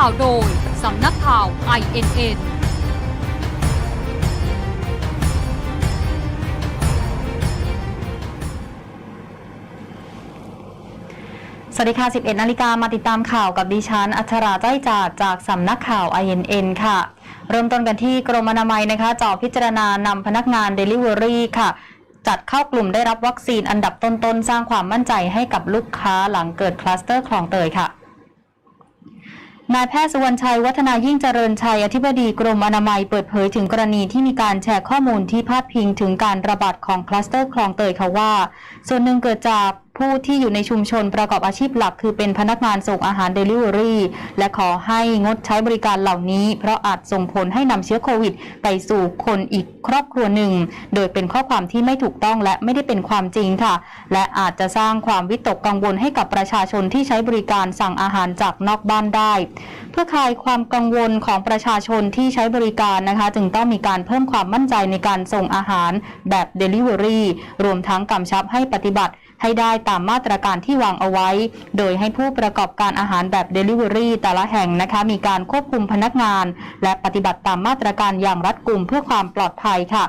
ข่าวโดย สำนักข่าว INN สวัสดีค่ะ 11 นาฬิกามาติดตามข่าวกับดิฉัน อัชราจ้อยจาดจากสำนักข่าว INN ค่ะ เริ่มต้นกันที่กรมอนามัยนะคะจ่อพิจารณานำพนักงาน Delivery ค่ะ จัดเข้ากลุ่มได้รับวัคซีนอันดับต้นๆ สร้างความมั่นใจให้กับลูกค้าหลังเกิดคลัสเตอร์คลองเตยค่ะ นายแพทย์สุวรรณชัยวัฒนายิ่งเจริญชัยอธิบดีกรมอนามัยเปิดเผยถึงกรณีที่มีการแชร์ข้อมูลที่พาดพิงถึงการระบาดของคลัสเตอร์คลองเตยค่ะว่า ส่วนหนึ่งเกิดจาก ผู้ที่อยู่ในชุมชนประกอบอาชีพหลัก คือเป็นพนักงานส่งอาหารเดลิเวอรี่และขอให้งดใช้บริการเหล่านี้ เพราะอาจส่งผลให้นำเชื้อโควิด ไปสู่คนอีกครอบครัวหนึ่ง โดยเป็นข้อความที่ไม่ถูกต้องและไม่ได้เป็นความจริงค่ะ และอาจจะสร้างความวิตกกังวลให้กับประชาชนที่ใช้บริการสั่งอาหารจากนอกบ้านได้ เพื่อคลายความกังวลของประชาชนที่ใช้บริการนะคะ จึงต้องมีการเพิ่มความมั่นใจในการส่งอาหารแบบ Delivery รวมทั้งกำชับให้ปฏิบัติ ให้ได้ตามมาตรการที่วางเอาไว้ โดยให้ผู้ประกอบการอาหารแบบ Delivery แต่ละแห่งนะคะมีการควบคุมพนักงาน และปฏิบัติตามมาตรการอย่างรัดกุมเพื่อความปลอดภัยค่ะ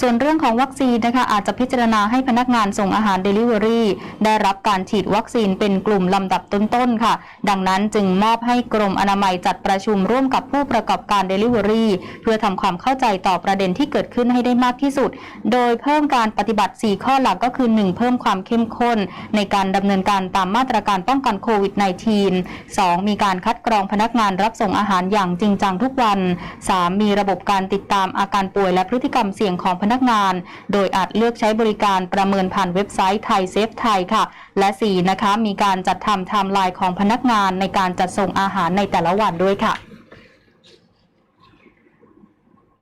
ส่วนเรื่องของวัคซีนนะคะอาจจะพิจารณาให้พนักงานส่งอาหาร Delivery ได้รับการฉีดวัคซีนเป็นกลุ่มลำดับต้นๆค่ะ ดังนั้นจึงมอบให้กรมอนามัยจัดประชุมร่วมกับผู้ประกอบการ Delivery เพื่อทำความเข้าใจต่อประเด็นที่เกิดขึ้นให้ได้มากที่สุด โดยเพิ่มการปฏิบัติ 4 ข้อหลักก็คือ 1. เพิ่มความเข้มข้น ในการดำเนินการตามมาตรการป้องกันโควิด -19 2. มีการคัดกรองพนักงานรับส่งอาหารอย่างจริงจังทุกวัน 3. มีระบบการติดตามอาการป่วยและพฤติกรรมเสี่ยงงของพนักงาน โดยอาจเลือกใช้บริการประเมินผ่านเว็บไซต์ไทยเซฟไทยค่ะ และ 4. นะคะ มีการจัดทำไทม์ไลน์ของพนักงานในการจัดส่งอาหารในแต่ละวันด้วยค่ะ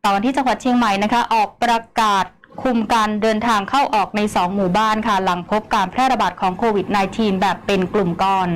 ต่อวันที่จังหวัดเชียงใหม่นะคะ ออกประกาศคุมการเดินทางเข้าออกใน 2 หมู่บ้านค่ะ หลังพบการแพร่ระบาดของโควิด -19 แบบเป็นกลุ่มก้อน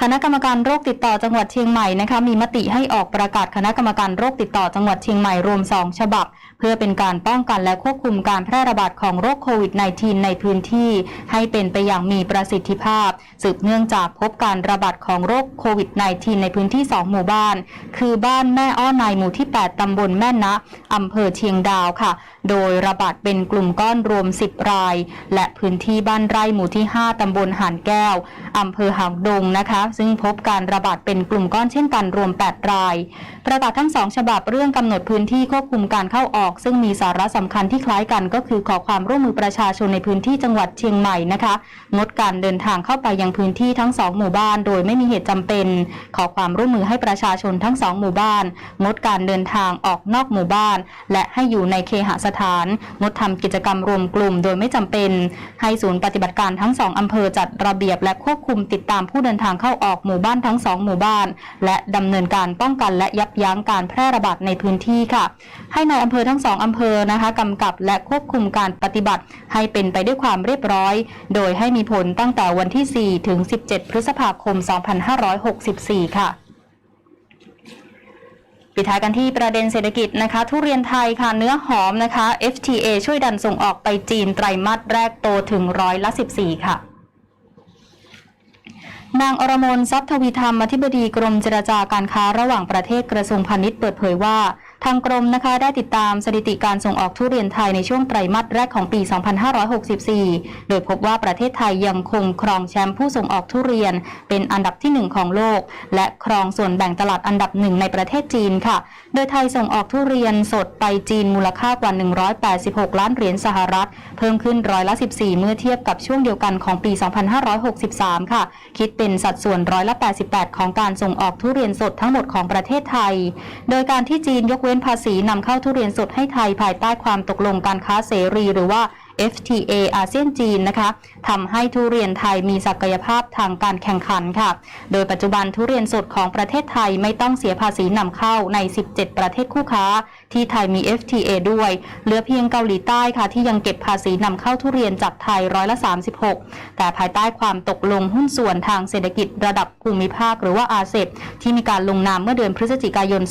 คณะกรรมการโรคติดต่อจังหวัดเชียงใหม่นะคะมีมติให้ออกประกาศคณะกรรมการโรคติดต่อจังหวัดเชียงใหม่รวม 2 ฉบับ พื่อเป็นการป้องกันและควบคุมการแพร่ระบาดของโรคโควิด -19 ในพื้นที่ ให้เป็นไปอย่างมีประสิทธิภาพ สืบเนื่องจากพบการระบาดของโรคโควิด -19 ในพื้นที่ 2 หมู่บ้าน คือบ้านแม่อ้อในหมู่ที่ 8 ตำบลแม่นะอำเภอเชียงดาวค่ะ โดยระบาดเป็นกลุ่มก้อนรวม 10 ราย และพื้นที่บ้านไร่หมู่ที่ 5 ตำบลหานแก้วอำเภอหางดงนะคะ ซึ่งพบการระบาดเป็นกลุ่มก้อนเช่นกันรวม 8 ราย ประกาศทั้งสองฉบับเรื่องกำหนดพื้นที่ควบคุมการเข้าออกซึ่งมีสาระสำคัญที่คล้ายกันก็คือขอความร่วมมือประชาชนในพื้นที่จังหวัดเชียงใหม่นะคะ งดการเดินทางเข้าไปยังพื้นที่ทั้งสองหมู่บ้าน โดยไม่มีเหตุจำเป็น ขอความร่วมมือให้ประชาชนทั้งสองหมู่บ้าน งดการเดินทางออกนอกหมู่บ้าน และให้อยู่ในเคหสถาน งดทำกิจกรรมรวมกลุ่ม โดยไม่จำเป็น ให้ศูนย์ปฏิบัติการทั้งสองอำเภอจัดระเบียบและควบคุมติดตามผู้เดินทางเข้าออกหมู่บ้านทั้งสองหมู่บ้าน และดำเนินการป้องกันและยับยั้งการแพร่ระบาดในพื้นที่ค่ะ ให้ในายอำเภอทั้งสองอำเภอนะคะกำกับและควบคุมการปฏิบัติให้เป็นไปด้วยความเรียบร้อย โดยให้มีผลตั้งแต่วันที่ 4 ถึง 17 พฤษภาคม 2564 ค่ะปิดท้ายกันที่ประเด็นเศรษฐกิจนะคะ ทุเรียนไทยค่ะเนื้อหอมนะคะ FTA ช่วยดันส่งออกไปจีนไตรมาสแรกโตถึงร้อยละ 14 ค่ะ นางอรมนทรัพย์ทวีธรรมอธิบดีกรมเจรจาการค้าระหว่างประเทศกระทรวงพาณิชย์เปิดเผยว่า ทางกรมนะคะได้ติดตามสถิติการส่งออกทุเรียนไทยในช่วงไตรมาสแรกของปี 2564 โดยพบว่าประเทศไทยยังคงครองแชมป์ผู้ส่งออกทุเรียน เป็นอันดับที่ 1 ของโลก และครองส่วนแบ่งตลาดอันดับหนึ่งในประเทศจีนค่ะ โดยไทยส่งออกทุเรียนสดไปจีนมูลค่ากว่า 186 ล้านเหรียญสหรัฐ เพิ่มขึ้นร้อยละ 14 เมื่อเทียบกับช่วงเดียวกันของปี 2563 ค่ะ คิดเป็นสัดส่วนร้อยละ 88 ของการส่งออกทุเรียนสดทั้งหมดของประเทศไทย โดยการที่จีนยกเว้นนภาษีนำเข้าทุเรียนสดให้ไทยภายใต้ความตกลงการค้าเสรีหรือว่า FTA อาเซียนจีนนะคะทำให้ทุเรียนไทยมีศักยภาพทางการแข่งขันค่ะ โดยปัจจุบันทุเรียนสดของประเทศไทยไม่ต้องเสียภาษีนำเข้าใน 17 ประเทศคู่ค้า ที่ไทยมี FTA ด้วย เหลือเพียงเกาหลีใต้ค่ะ ที่ยังเก็บภาษีนำเข้าทุเรียนจากไทยร้อยละ 36 แต่ภายใต้ความตกลงหุ้นส่วนทางเศรษฐกิจระดับภูมิภาคหรือว่าอาเซบที่มีการลงนามเมื่อเดือนพฤศจิกายน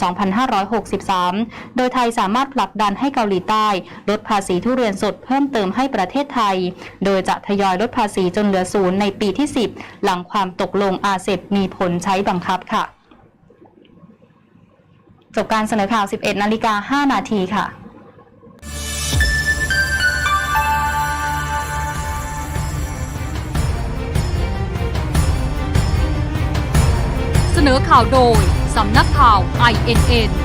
2563 โดยไทยสามารถผลักดันให้เกาหลีใต้ ลดภาษีทุเรียนสดเพิ่มเติมให้ประเทศไทย โดยจะทยอยลดภาษีจนเหลือศูนย์ในปีที่ 10 หลังความตกลงอาเซบมีผลใช้บังคับค่ะ จบการเสนอข่าว 11 นาฬิกา 5 นาทีค่ะเสนอข่าวโดย สำนักข่าว INN